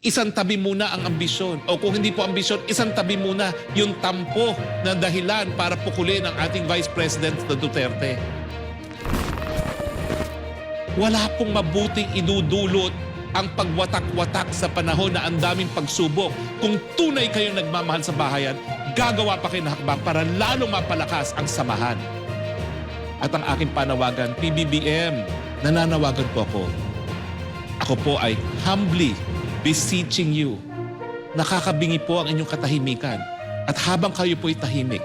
isang tabi muna ang ambisyon. O kung hindi po ambisyon, isang tabi muna yung tampo na dahilan para pukulin ang ating Vice President na Duterte. Wala pong mabuting idudulot ang pagwatak-watak sa panahon na ang daming pagsubok. Kung tunay kayong nagmamahal sa bahayan, gagawa pa kayo ng hakbang para lalong mapalakas ang samahan. At ang aking panawagan, PBBM, nananawagan po ako. Ako po ay humbly beseeching you. Nakakabingi po ang inyong katahimikan. At habang kayo po'y tahimik,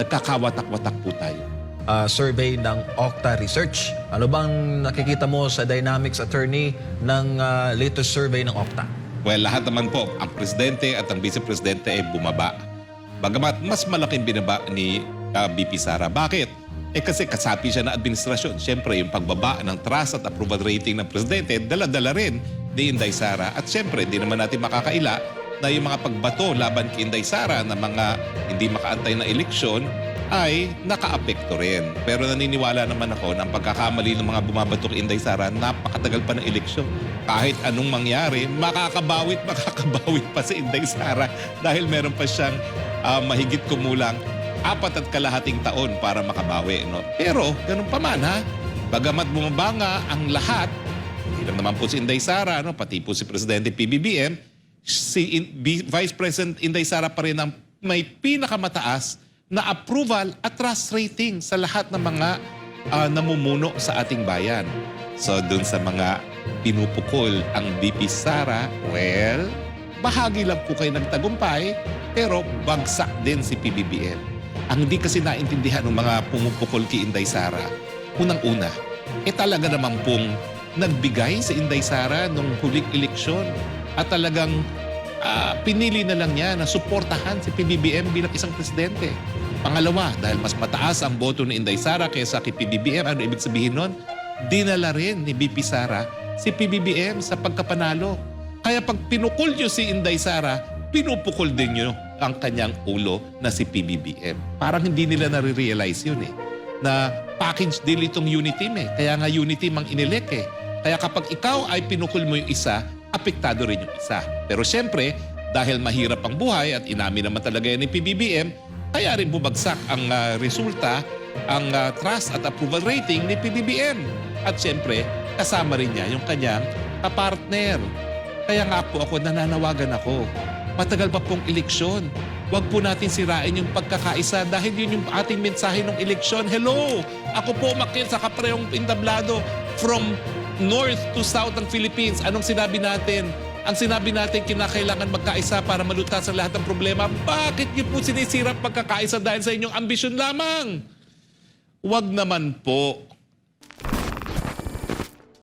nagkakawatak-watak po tayo. ah, survey ng Okta Research. Ano bang nakikita mo sa Dynamics Attorney ng ah, latest survey ng Okta? Well, lahat naman po, ang presidente at ang vice-presidente ay bumaba. Bagamat mas malaking binaba ni ah, BP Sara. Bakit? Eh kasi kasapi siya ng administrasyon. Siyempre, yung pagbaba ng trust at approval rating ng presidente, dala-dala rin ni Inday Sara. At siyempre, hindi naman natin makakaila na yung mga pagbato laban kay Inday Sara na mga hindi makaantay na eleksyon ay nakaapekto rin. Pero naniniwala naman ako na pagkakamali ng mga bumabato kay Inday Sara, napakatagal pa ng eleksyon. Kahit anong mangyari, makakabawit, makakabawit pa si Inday Sara dahil meron pa siyang ah, mahigit kumulang apat at kalahating taon para makabawi. No? Pero, ganun pa man ha, bagamat bumaba nga ang lahat, hindi lang naman po si Inday Sara, no? pati po si Presidente PBBM, si In- B- Vice President Inday Sara pa rin ang may pinakamataas na approval at trust rating sa lahat ng mga ah, namumuno sa ating bayan. So dun sa mga pinupukol ang BP Sara, well, bahagi lang po kayo nagtagumpay, pero bagsak din si PBBM. Ang hindi kasi naintindihan ng mga pumupukol kay Inday Sara, unang-una, eh talaga naman pong nagbigay si Inday Sara nung huling eleksyon at talagang ah, pinili na lang niya na suportahan si PBBM bilang isang presidente. Pangalawa, dahil mas mataas ang boto ni Inday Sara kaysa kay PBBM, ano ibig sabihin nun? Dinala rin ni BP Sara si PBBM sa pagkapanalo. Kaya pag pinukol niyo si Inday Sara, pinupukol din niyo ang kanyang ulo na si PBBM. Parang hindi nila nare-realize yun eh. Na package deal itong Uniteam eh. Kaya nga Uniteam ang inelek eh. Kaya kapag ikaw ay pinukul mo yung isa, apektado rin yung isa. Pero siyempre, dahil mahirap ang buhay at inamin naman talaga yan ni PBBM, kaya rin bumagsak ang ah, resulta, ang ah, trust at approval rating ni PBBM. At siyempre, kasama rin niya yung kanyang kapartner. Kaya nga po ako, nananawagan ako. Matagal pa pong eleksyon. Huwag po natin sirain yung pagkakaisa dahil yun yung ating mensahe ng eleksyon. Hello! Ako po makil sa kaprehong indablado from north to south ng Philippines. Anong sinabi natin? Ang sinabi natin, kinakailangan magkaisa para malutas ang lahat ng problema. Bakit niyo po sinisira pagkakaisa dahil sa inyong ambisyon lamang? Huwag naman po.